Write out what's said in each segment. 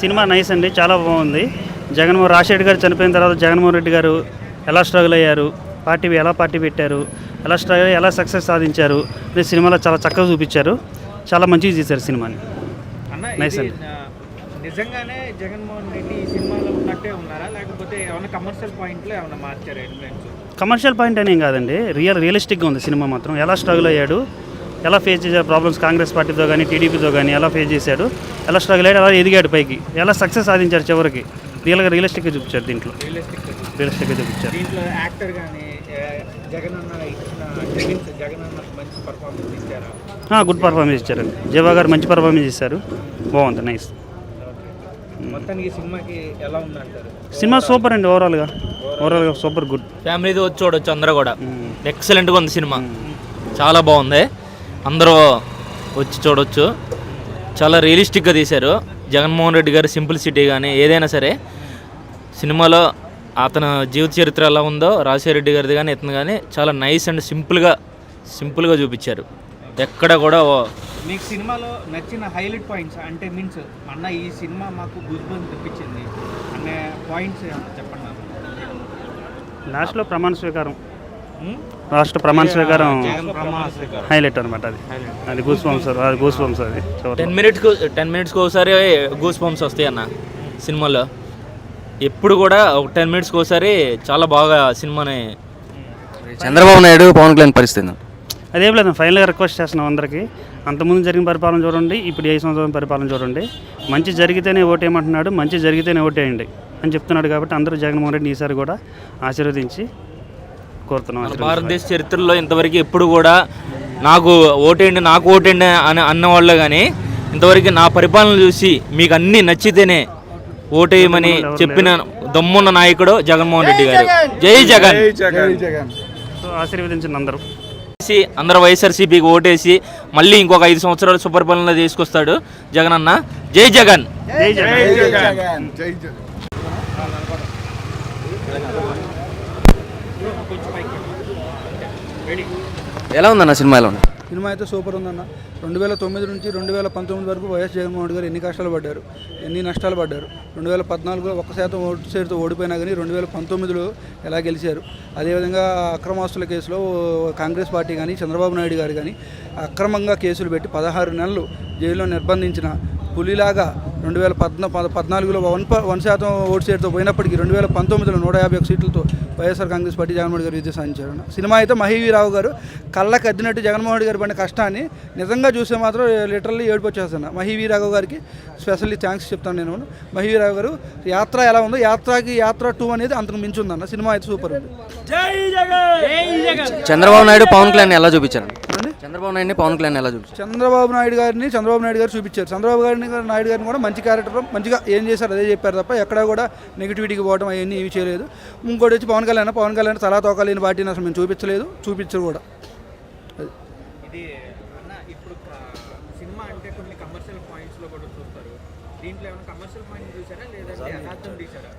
Cinema nice అండి చాలా బాగుంది. జగన్మోహన్ రాజశేఖర్ గారు చనిపోయిన తర్వాత జగన్మోహన్ రెడ్డి గారు ఎలా స్ట్రగుల్ అయ్యారు పార్టీ ఎలా పార్టీ పెట్టారు ఎలా స్ట్రగుల్ అయ్యి ఎలా సక్సెస్ సాధించారు ఇది సినిమాలో చాలా చక్కగా చూపించారు. చాలా మంచిగా చేశారు సినిమాని. ఇది అండి. నిజంగానే జగన్మోహన్ రెడ్డి ఈ సినిమాలో ఉన్నట్టే ఉన్నారా? లేకపోతే ఏమైనా కమర్షియల్ పాయింట్లో ఏమైనా మార్చారా కమర్షియల్ పాయింట్ అనేం కాదండి. రియల్ రియలిస్టిక్గా ఉంది సినిమా మాత్రం. ఎలా స్ట్రగుల్ అయ్యాడు ఎలా ఫేస్ చేశాడు ప్రాబ్లమ్స్ కాంగ్రెస్ పార్టీతో కానీ టీడీపీతో కానీ ఎలా ఫేస్ చేశాడు ఎలా స్ట్రగుల్ అయ్యాడు ఎలా ఎదిగాడు పైకి. ఎలా సక్సెస్ సాధించారు చివరికి? రియల్గా రియలిస్టిక్గా చూపించారు దీంట్లో. రియలిస్టిక్ రియలిస్టిక్గా చూపించారు. దీంట్లో యాక్టర్ కానీ గుడ్ పర్ఫార్మెన్స్ ఇచ్చారండి జీవా గారు మంచి పర్ఫార్మెన్స్ ఇచ్చారు బాగుంది నైస్ మొత్తానికి ఈ సినిమాకి ఎలా ఉందంటారు? సినిమా సూపర్ అండి ఓవరాల్గా ఓవరాల్గా సూపర్ గుడ్ ఫ్యామిలీతో వచ్చి చూడొచ్చు అందరూ కూడా. ఎక్సలెంట్గా ఉంది సినిమా. చాలా బాగుంది. అందరూ వచ్చి చూడొచ్చు. చాలా రియలిస్టిక్గా తీశారు. జగన్మోహన్ రెడ్డి గారి సింప్లిసిటీ కానీ ఏదైనా సరే సినిమాలో అతని జీవిత చరిత్ర ఎలా ఉందో రాజశేఖర రెడ్డి గారిది కానీ ఇతను కానీ చాలా నైస్ అండ్ సింపుల్గా సింపుల్గా చూపించారు. ఎక్కడ కూడా ఓ- మీకు సినిమాలో నచ్చిన హైలైట్ పాయింట్స్ అంటే మీన్స్ అన్న ఈ సినిమా మాకు గుజ్బన్ తెప్పించింది. అనే పాయింట్స్ చెప్పండి లాస్ట్లో ప్రమాణ స్వీకారం? రాష్ట్ర ప్రమాణ స్వీకారం. హైలైట్ అనమాట అది. అది గూస్ బంప్స్ అది గూస్ బంప్స్ అది. టెన్ మినిట్స్కి టెన్ మినిట్స్కి ఒకసారి గూస్ బంప్స్ వస్తాయి అన్న సినిమాలో. ఎప్పుడు కూడా ఒక టెన్ మినిట్స్కి ఒకసారి చాలా బాగా సినిమాని చంద్రబాబు నాయుడు పవన్ కళ్యాణ్ పరిస్థితి అదేం లేదు ఫైనల్గా రిక్వెస్ట్ చేస్తున్నాం అందరికీ. అంతకుముందు జరిగిన పరిపాలన చూడండి ఇప్పుడు ఏ సంవత్సరం పరిపాలన చూడండి. మంచి జరిగితేనే ఓటేయమంటున్నాడు మంచి జరిగితేనే ఓటేయండి అని చెప్తున్నాడు కాబట్టి అందరూ జగన్మోహన్ రెడ్డి ఈసారి కూడా ఆశీర్వదించి కోరుతున్నాం. భారతదేశ చరిత్రలో ఇంతవరకు ఎప్పుడు కూడా నాకు ఓటేయండి నాకు ఓటేయండి అని అన్నవాళ్ళు కానీ ఇంతవరకు నా పరిపాలన చూసి మీకు అన్నీ నచ్చితేనే ఓటేయమని చెప్పిన దమ్మున్న నాయకుడు జగన్మోహన్ రెడ్డి గారు. జై జగన్. సో ఆశీర్వదించండి అందరూ. చేసి అందరూ వైఎస్ఆర్సీపీకి ఓటేసి మళ్ళీ ఇంకొక ఐదు సంవత్సరాలు సుపరిపాలన తీసుకొస్తాడు జగన్. అన్న జై జగన్. జై జగన్. ఎలా ఉందన్న సినిమా ఎలా ఉంది? సినిమా అయితే సూపర్ ఉందన్న. రెండు వేల తొమ్మిది నుంచి రెండు వేల పంతొమ్మిది వరకు వైఎస్ జగన్మోహన్ రెడ్డి గారు ఎన్ని కష్టాలు పడ్డారు ఎన్ని నష్టాలు పడ్డారు? రెండు వేల పద్నాలుగులో ఒక్క శాతం ఓటు చేరితో ఓడిపోయినా కానీ రెండు వేల పంతొమ్మిదిలో ఎలా గెలిచారు? అదేవిధంగా అక్రమాస్తుల కేసులో కాంగ్రెస్ పార్టీ కానీ చంద్రబాబు నాయుడు గారు కానీ అక్రమంగా కేసులు పెట్టి పదహారు నెలలు జైల్లో నిర్బంధించిన పులిలాగా రెండు వేల పద్నా పద- పద్నాలుగులో వన్ వన్ శాతం ఓటు షేర్తో పోయినప్పటికీ రెండు వేల పంతొమ్మిదిలో నూట యాభై ఒక సీట్లతో వైఎస్ఆర్ కాంగ్రెస్ పార్టీ జగన్మోహన్ గారు విజయం సాధించారు సినిమా అయితే మహీవీరావు గారు కళ్ళకి అద్దినట్టు జగన్మోహన్ గారు పడిన కష్టాన్ని నిజంగా చూస్తే మాత్రం లిటరల్లీ ఏడుపు వచ్చేస్తాను మహీవీరావు గారికి స్పెషల్లీ థ్యాంక్స్ చెప్తాను నేను. మహీవీరావు గారు యాత్ర ఎలా ఉందో యాత్రకి యాత్ర టూ అనేది అంతకు మించి ఉందన్న. సినిమా అయితే సూపర్ ఉంది. చంద్రబాబు నాయుడు పవన్ కళ్యాణ్ ఎలా చూపించారు చంద్రబాబు నాయుడిని పవన్ కళ్యాణ్ ఎలా చూపించారు? చంద్రబాబు నాయుడు గారిని చంద్రబాబు నాయుడు గారు చూపించారు. చంద్రబాబు గారిని నాయుడు గారిని కూడా మంచి క్యారెక్టర్ మంచిగా ఏం చేశారు అదే చెప్పారు తప్ప ఎక్కడా కూడా నెగిటివిటీకి పోవడం అవన్నీ ఏమీ చేయలేదు. ఇంకోటి వచ్చి పవన్ కళ్యాణ్ పవన్ కళ్యాణ్ తలా తోకలేని పార్టీని అసలు మేము చూపించలేదు. చూపించరు కూడా ఇది అన్న ఇప్పుడు క- సినిమా అంటే కొన్ని కమర్షియల్ పాయింట్స్లో కూడా చూస్తారు దీంట్లో ఏమైనా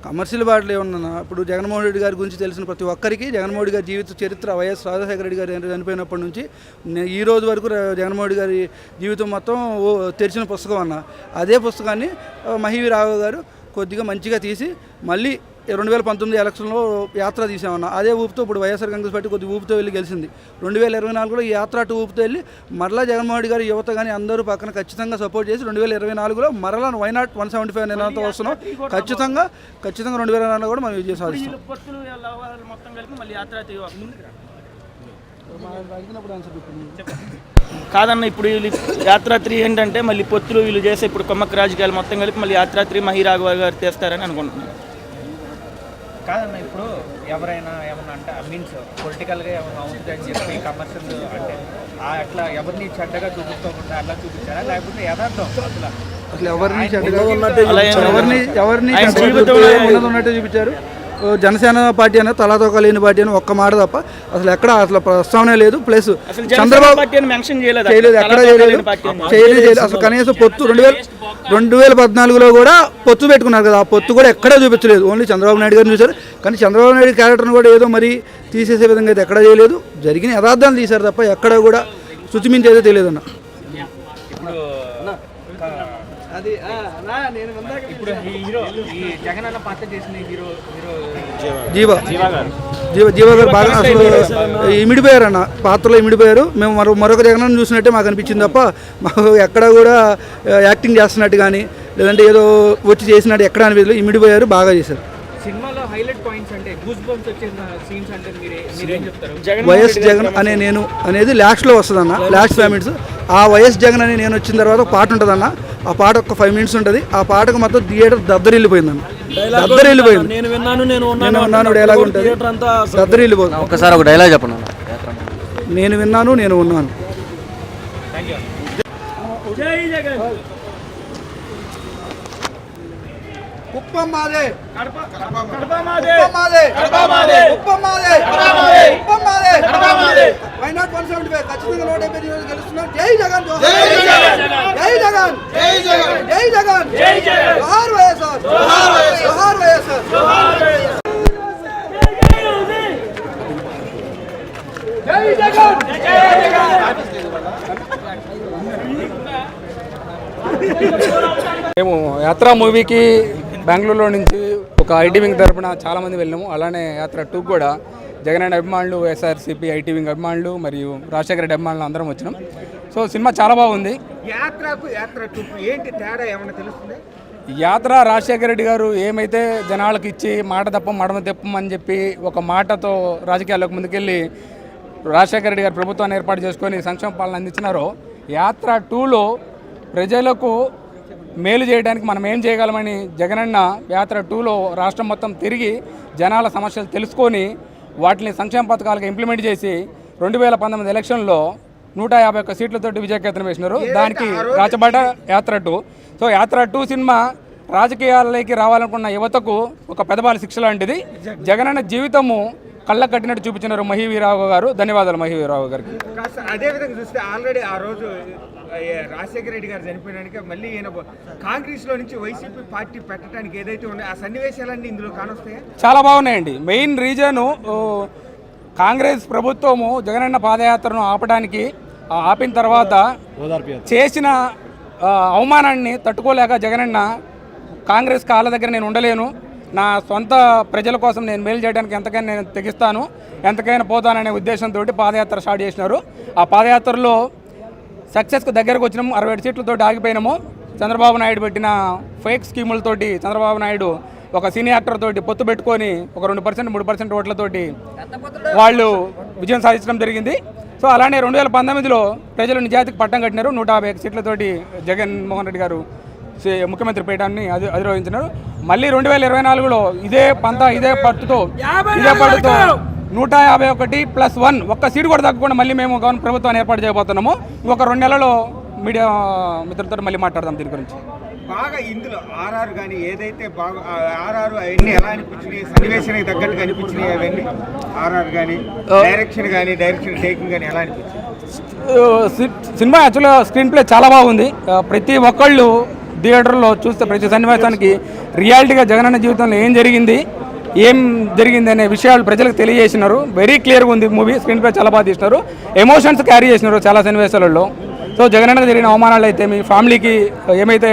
కమర్షియల్ బాటలు ఏమన్నా? ఇప్పుడు జగన్మోహన్ రెడ్డి గారి గురించి తెలిసిన ప్రతి ఒక్కరికి జగన్మోహన్ రెడ్డి గారి జీవిత చరిత్ర వైఎస్ రాజశేఖర రెడ్డి గారు చనిపోయినప్పటి నుంచి ఈ రోజు వరకు జగన్మోహన్ రెడ్డి గారి జీవితం మొత్తం ఓ తెరిచిన పుస్తకం అన్న. అదే పుస్తకాన్ని ఆ, మహివి రావు గారు కొద్దిగా మంచిగా తీసి మళ్ళీ రెండు వేల పంతొమ్మిది ఎలక్షన్లో యాత్ర తీసామన్న. అదే ఊపుతో ఇప్పుడు వైఎస్ఆర్ కాంగ్రెస్ పార్టీ కొద్ది ఊపుతో వెళ్ళి గెలిచింది. రెండు వేల ఇరవై నాలుగులో ఈ యాత్ర అటు ఊపుతో వెళ్ళి మరలా జగన్మోహన్ రెడ్డి గారి యువత కానీ అందరూ పక్కన ఖచ్చితంగా సపోర్ట్ చేసి రెండు వేల ఇరవై నాలుగులో మరలా why not one seventy five నిలతో వస్తున్నాం. ఖచ్చితంగా ఖచ్చితంగా రెండు వేల నాలుగులో కూడా మనం విజయం సాధిస్తాం కాదన్న ఇప్పుడు వీళ్ళు యాత్రాత్రి ఏంటంటే మళ్ళీ పొత్తులు వీళ్ళు చేసే ఇప్పుడు కొమ్మక్క రాజకీయాలు మొత్తం కలిపి మళ్ళీ యాత్రాత్రి మహిరాఘవ గారు తెస్తారని అనుకుంటున్నాను. కాదన్న ఇప్పుడు ఎవరైనా ఏమన్నా అంటే మీన్స్ పొలిటికల్గా ఏమన్నా అవుతుంది అని చెప్పి కమర్షియల్ అంటే ఆ అట్లా ఎవరిని చెడ్డగా చూపించుకోకుండా అట్లా చూపించారా? లేకపోతే యథార్థం అసలు ఎవరిని అలా. ఎవరిని ఉన్నట్టే చూపించారు. జనసేన పార్టీ అనేది తలాతోక లేని పార్టీ అని ఒక్క మాట తప్ప అసలు ఎక్కడ అసలు ప్రస్తావనే లేదు. ప్లస్ చంద్రబాబు చేయలేదు. ఎక్కడ. చేయలేదు చేయలేదు. అసలు కనీసం పొత్తు రెండు వేల రెండు వేల పద్నాలుగులో కూడా పొత్తు పెట్టుకున్నారు కదా. ఆ పొత్తు కూడా ఎక్కడా చూపించలేదు. ఓన్లీ చంద్రబాబు నాయుడు గారిని చూశారు. కానీ చంద్రబాబు నాయుడు క్యారెక్టర్ని కూడా ఏదో మరి తీసేసే విధంగా అయితే ఎక్కడా చేయలేదు. జరిగిన యథార్థాలు తీశారు తప్ప ఎక్కడ కూడా శుచిమించి అయితే తెలియదు అన్న అది ఇప్పుడు ఈ హీరో ఈ జగన్ అన్న పాత్ర చేసిన హీరో హీరో జీవ. జీవ జీవ గారు బాగా అసలు ఇమిడిపోయారు అన్న పాత్రలో ఇమిడిపోయారు. మేము మరో మరొక జగన్ చూసినట్టే మాకు అనిపించింది తప్ప మాకు ఎక్కడ కూడా యాక్టింగ్ చేస్తున్నట్టు కానీ లేదంటే ఏదో వచ్చి చేసినట్టు ఎక్కడ అనిపించలేదు. ఇమిడిపోయారు బాగా చేశారు. సినిమాలో హైలైట్ పాయింట్స్ అంటే గూస్ బంప్స్ వచ్చే సీన్స్ అంటే మీరే మీరేం చెప్తారు? జగన్ వైఎస్ జగన్ అనే నేను అనేది లాస్ట్లో వస్తుందన్న లాస్ట్ ఫైవ్ మినిట్స్ ఆ వైఎస్ జగన్ అని నేను వచ్చిన తర్వాత ఒక పాట ఉంటుందన్న ఆ పాట ఒక ఫైవ్ మినిట్స్ ఉంటుంది. ఆ పాటకు మొత్తం థియేటర్ దద్దరిల్లిపోయిందన్న. దద్దరిల్లిపోయింది నేను విన్నాను నేను నేను ఉన్నాను డైలాగ్ ఉంటుంది. థియేటర్ అంతా దద్దరిల్లిపోతుంది ఒక్కసారి ఒక డైలాగ్ చెప్పండి అన్న. నేను విన్నాను నేను ఉన్నాను. కుప్పం మాదే. వన్ సెవెంటీ ఫైవ్ ఖచ్చితంగా నూట డెబ్బై గెలుస్తున్నాం. జై జగన్. జై జగన్! జై జగన్! జై జగన్! జై జగన్! జై జగన్ జోహార్ వైఎస్ఆర్! జోహార్ వైఎస్ఆర్. జోహార్ వైఎస్ఆర్! జై జగన్! జై జగన్! మేము యాత్ర మూవీకి బెంగళూరులో నుంచి ఒక ఐటీ వింగ్ తరపున చాలా మంది వెళ్ళాము. అలానే యాత్ర టూ కూడా. జగన్ అభిమానులు ఎస్ఆర్సీపీ ఐటీ వింగ్ అభిమానులు మరియు రాజశేఖర రెడ్డి అభిమానులు అందరం వచ్చినాం. సో సినిమా చాలా బాగుంది. యాత్రకు యాత్ర చూపు ఏంటి తేడా ఏమైనా తెలుస్తుంది? యాత్ర రాజశేఖర రెడ్డి గారు ఏమైతే జనాలకు ఇచ్చి మాట తప్ప మడమ తెప్పమని చెప్పి ఒక మాటతో రాజకీయాల్లోకి ముందుకెళ్ళి రాజశేఖర రెడ్డి గారు ప్రభుత్వాన్ని ఏర్పాటు చేసుకొని సంక్షేమ పాలన అందించినారో యాత్ర టూలో ప్రజలకు మేలు చేయడానికి మనం ఏం చేయగలమని జగనన్న యాత్ర టూలో రాష్ట్రం మొత్తం తిరిగి జనాల సమస్యలు తెలుసుకొని వాటిని సంక్షేమ పథకాలుగా ఇంప్లిమెంట్ చేసి రెండు వేల పంతొమ్మిది ఎలక్షన్లో నూట యాభై ఒక్క సీట్లతోటి విజయకేతనం వేసినారు. దానికి రాచబాట Yatra two so Yatra two cinema రాజకీయాలలోకి రావాలనుకున్న యువతకు ఒక పెదబాల శిక్ష లాంటిది. జగనన్న జీవితము కళ్ళ కట్టినట్టు చూపించినారు మహీవీరావు గారు. ధన్యవాదాలు మహీవీరావు గారికి. అదే విధంగా చూస్తే ఆల్రెడీ ఆ రోజు రాజశేఖర రెడ్డి గారు చనిపోయినాక మళ్ళీ ఈయన బో- కాంగ్రెస్లో నుంచి వైసీపీ పార్టీ పెట్టడానికి ఏదైతే ఉన్నాయో ఆ సన్నివేశాలన్నీ ఇందులో కానొస్తాయా? చాలా బాగున్నాయండి. మెయిన్ రీజను కాంగ్రెస్ ప్రభుత్వము జగనన్న పాదయాత్రను ఆపడానికి ఆ ఆపిన తర్వాత చేసిన అవమానాన్ని తట్టుకోలేక జగనన్న కాంగ్రెస్ కాళ్ళ దగ్గర నేను ఉండలేను. నా సొంత ప్రజల కోసం నేను మేలు చేయడానికి ఎంతకైనా నేను తెగిస్తాను ఎంతకైనా పోతాననే ఉద్దేశంతో పాదయాత్ర స్టార్ట్ చేసినారు. ఆ పాదయాత్రలో సక్సెస్కి దగ్గరకు వచ్చినాము అరవై ఏడు సీట్లతో ఆగిపోయినాము. చంద్రబాబు నాయుడు పెట్టిన ఫేక్ స్కీములతోటి చంద్రబాబు నాయుడు ఒక సీనియర్ యాక్టర్ తోటి పొత్తు పెట్టుకొని ఒక రెండు పర్సెంట్ మూడు పర్సెంట్ ఓట్లతోటి వాళ్ళు విజయం సాధించడం జరిగింది. సో అలానే రెండు వేల పంతొమ్మిదిలో ప్రజలు నిజాతికి పట్టం కట్టినారు. నూట యాభై సీట్లతోటి జగన్మోహన్ రెడ్డి గారు ముఖ్యమంత్రి పీఠాన్ని అధి అధిరోహించినారు. మళ్ళీ రెండు వేల ఇరవై నాలుగులో ఇదే పంత ఇదే పట్టుతో ఇదే పట్టుతో నూట యాభై ఒకటి ప్లస్ వన్ ఒక్క సీటు కూడా తగ్గకుండా మళ్ళీ మేము గవర్నమెంట్ ప్రభుత్వాన్ని ఏర్పాటు చేయబోతున్నాము. ఇంకొక రెండు నెలల్లో మీడియా మిత్రులతో మళ్ళీ మాట్లాడదాం దీని గురించి. బాగా ఇందులో ఆర్ఆర్ కానీ ఏదైతే బాగా ఆర్ఆర్ అవన్నీ ఎలా అనిపించినాయి సన్నివేశానికి తగ్గట్టుగా అనిపించినాయి అవన్నీ? ఆర్ఆర్ కానీ డైరెక్షన్ కానీ డైరెక్షన్ టేకింగ్ కానీ ఎలా అనిపించింది సినిమా యాక్చువల్గా స్క్రీన్ ప్లే చాలా బాగుంది. ప్రతి ఒక్కళ్ళు థియేటర్లో చూస్తే ప్రతి సన్నివేశానికి రియాలిటీగా జగనన్న జీవితంలో ఏం జరిగింది ఏం జరిగింది అనే విషయాలు ప్రజలకు తెలియజేసినారు. వెరీ క్లియర్గా ఉంది మూవీ. స్క్రీన్ ప్లే చాలా బాగా తీసినారు. ఎమోషన్స్ క్యారీ చేసినారు చాలా సన్నివేశాలలో. సో జగనన్నకు జరిగిన అవమానాలు అయితే మీ ఫ్యామిలీకి ఏమైతే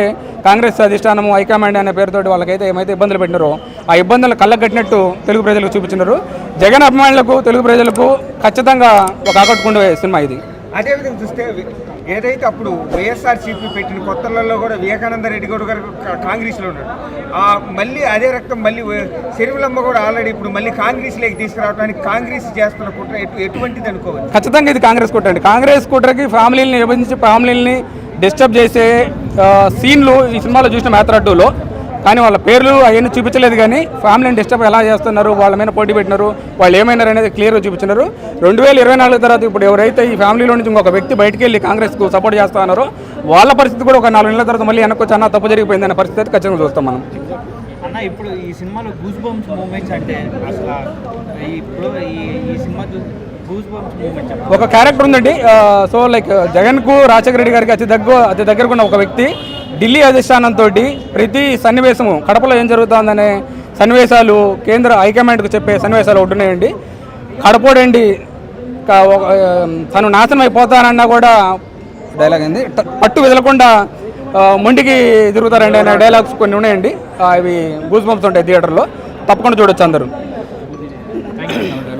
కాంగ్రెస్ అధిష్టానము హైకమాండ్ అనే పేరుతోటి వాళ్ళకైతే ఏమైతే ఇబ్బందులు పెట్టినారో ఆ ఇబ్బందులు కళ్ళగట్టినట్టు తెలుగు ప్రజలకు చూపించినారు. జగన్ అభిమానులకు తెలుగు ప్రజలకు ఖచ్చితంగా ఒక ఆకట్టుకుండే సినిమా ఇది. అదేవిధంగా చూస్తే ఏదైతే అప్పుడు వైఎస్ఆర్సీపీ పెట్టిన కొత్తలలో కూడా వివేకానంద రెడ్డి గౌడ్ గారు కాంగ్రెస్లో ఉన్నాడు ఆ మళ్ళీ అదే రక్తం మళ్ళీ శరీరమ్మ కూడా ఆల్రెడీ ఇప్పుడు మళ్ళీ కాంగ్రెస్లోకి తీసుకురావడానికి కాంగ్రెస్ చేస్తున్న కుట్ర ఎటు ఎటువంటిది అనుకోవచ్చు ఖచ్చితంగా ఇది కాంగ్రెస్ కుట్ర అండి. కాంగ్రెస్ కుట్రకి ఫ్యామిలీని విభజించి ఫ్యామిలీని డిస్టర్బ్ చేసే సీన్లు ఈ సినిమాలో చూసిన యాత్ర కానీ వాళ్ళ పేర్లు అవన్నీ చూపించలేదు కానీ ఫ్యామిలీని డిస్టర్బ్ ఎలా చేస్తున్నారు వాళ్ళ మీద పోటీ పెట్టినారు వాళ్ళు ఏమైనారు అనేది క్లియర్గా చూపించినారు. రెండు వేల ఇరవై నాలుగు తర్వాత ఇప్పుడు ఎవరైతే ఈ ఫ్యామిలీలో నుంచి ఇంకొక వ్యక్తి బయటికి వెళ్ళి కాంగ్రెస్కు సపోర్ట్ చేస్తా ఉన్నారో వాళ్ళ పరిస్థితి కూడా ఒక నాలుగు నెలల తర్వాత మళ్ళీ వెనక్కి అన్న తప్పు జరిగిపోయింది అనే పరిస్థితి అయితే ఖచ్చితంగా చూస్తాం మనం. అన్న ఇప్పుడు ఈ సినిమాలో గూస్ బంప్స్ మూమెంట్స్ అంటే అసలు ఇప్పుడు ఈ సినిమా ఒక క్యారెక్టర్ ఉందండి సో లైక్ జగన్కు రాజశేఖర రెడ్డి గారికి అతి దగ్గర అతి దగ్గరకు ఉన్న ఒక వ్యక్తి. ఢిల్లీ అధిష్టానంతో ప్రతి సన్నివేశము కడపలో ఏం జరుగుతుందనే సన్నివేశాలు కేంద్ర హైకమాండ్కు చెప్పే సన్నివేశాలు ఒకటి ఉన్నాయండి. కడపోడండి తను నాశనం అయిపోతానన్నా కూడా డైలాగ్ ట- పట్టు వదలకుండా మొండికి తిరుగుతారండి అనే డైలాగ్స్ కొన్ని ఉన్నాయండి. ఇవి గూస్ బంప్స్ ఉంటాయి థియేటర్లో. తప్పకుండా చూడొచ్చు అందరూ.